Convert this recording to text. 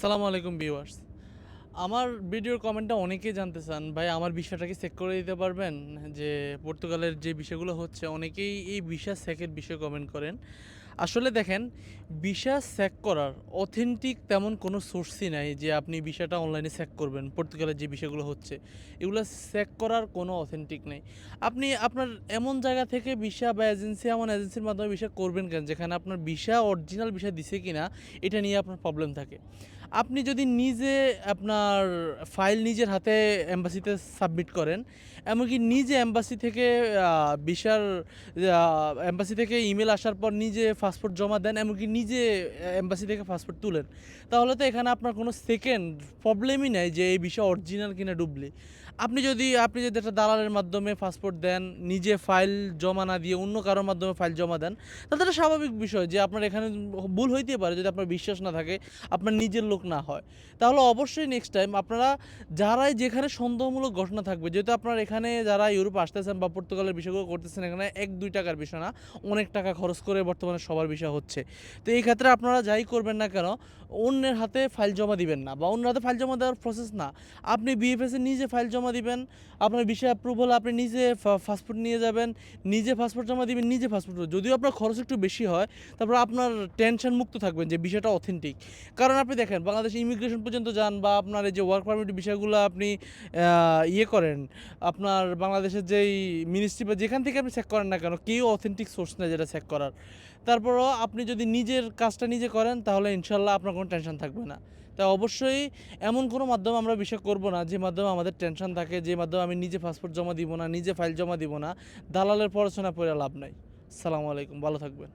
সালামু আলাইকুম ভিউয়ার্স। আমার ভিডিওর কমেন্টটা অনেকেই জানতে চান। ভাই, আমার বিষয়টাকে চেক করে দিতে পারবেন? যে পর্তুগালের যে বিষয়গুলো হচ্ছে, অনেকেই এই ভিসা চেকের বিষয়ে কমেন্ট করেন। আসলে দেখেন, ভিসা চেক করার অথেন্টিক তেমন কোনো সোর্সই নাই যে আপনি ভিসাটা অনলাইনে চেক করবেন, পর্তুগালের যে বিষয়গুলো হচ্ছে। এগুলো চেক করার কোনো অথেন্টিক নেই। আপনি আপনার এমন জায়গা থেকে ভিসা বা এজেন্সি এমন এজেন্সির মাধ্যমে ভিসা করবেন কেন? যেখানে আপনার ভিসা অরিজিনাল ভিসা দিছে কিনা, এটা নিয়ে আপনার প্রবলেম থাকে। আপনি যদি নিজে আপনার ফাইল নিজের হাতে এম্বাসিতে সাবমিট করেন, এমনকি নিজে অ্যাম্বাসি থেকে বিশার এম্বাসি থেকে ইমেল আসার পর নিজে পাসপোর্ট জমা দেন, এমনকি নিজে অ্যাম্বাসি থেকে পাসপোর্ট তুলেন, তাহলে তো এখানে আপনার কোনো সেকেন্ড প্রবলেমই নেই যে এই বিষয় অরিজিনাল কিনা ডুবলি। আপনি যদি আপনি যদি একটা দালালের মাধ্যমে পাসপোর্ট দেন, নিজে ফাইল জমা না দিয়ে অন্য কারোর মাধ্যমে ফাইল জমা দেন, তাহলে এটা স্বাভাবিক বিষয় যে আপনার এখানে ভুল হইতে পারে যদি আপনার বিশ্বাস না থাকে, আপনার নিজের লোক না হয়। তাহলে অবশ্যই নেক্সট টাইম আপনারা যারাই যেখানে সন্দেহমূলক ঘটনা থাকবে, যেহেতু আপনার এখানে যারা ইউরোপ আসতেছেন বা পর্তুগালের বিষয়গুলো করতেছেন, এখানে এক, দুই টাকার বিষয় না, অনেক টাকা খরচ করে বর্তমানে সবার বিষয় হচ্ছে। তো এই ক্ষেত্রে আপনারা যাই করবেন না কেন, অন্যের হাতে ফাইল জমা দিবেন না বা অন্যের হাতে ফাইল জমা দেওয়ার প্রসেস না। আপনি বিএফএসে নিজে ফাইল জমা দিবেন, আপনার বিষয় অ্যাপ্রুভ হলে আপনি নিজে পাসপোর্ট নিয়ে যাবেন, নিজে পাসপোর্ট জমা দিবেন, নিজে পাসপোর্ট যদিও আপনার খরচ একটু বেশি হয়, তারপর আপনার টেনশন মুক্ত থাকবেন যে বিষয়টা অথেন্টিক কারণ আপনি দেখেন, বাংলাদেশ ইমিগ্রেশন পর্যন্ত যান বা আপনার এই যে ওয়ার্ক পারমিট বিষয়গুলো আপনি ইয়ে করেন, আপনার বাংলাদেশের যেই মিনিস্ট্রি বা যেখান থেকে আপনি চেক করেন না কেন, কেউ অথেন্টিক সোর্স নেই যেটা চেক করার। তারপরও আপনি যদি নিজের কাজটা নিজে করেন, তাহলে ইনশাল্লাহ আপনার কোনো টেনশন থাকবে না। তাই অবশ্যই এমন কোনো মাধ্যম আমরা বিষয় করব না, যে মাধ্যমে আমাদের টেনশন থাকে, যে মাধ্যমে আমি নিজে পাসপোর্ট জমা দিব না, নিজে ফাইল জমা দিব না, দালালের পড়াশোনা পড়ে লাভ নাই। সালামু আলাইকুম, ভালো থাকবেন।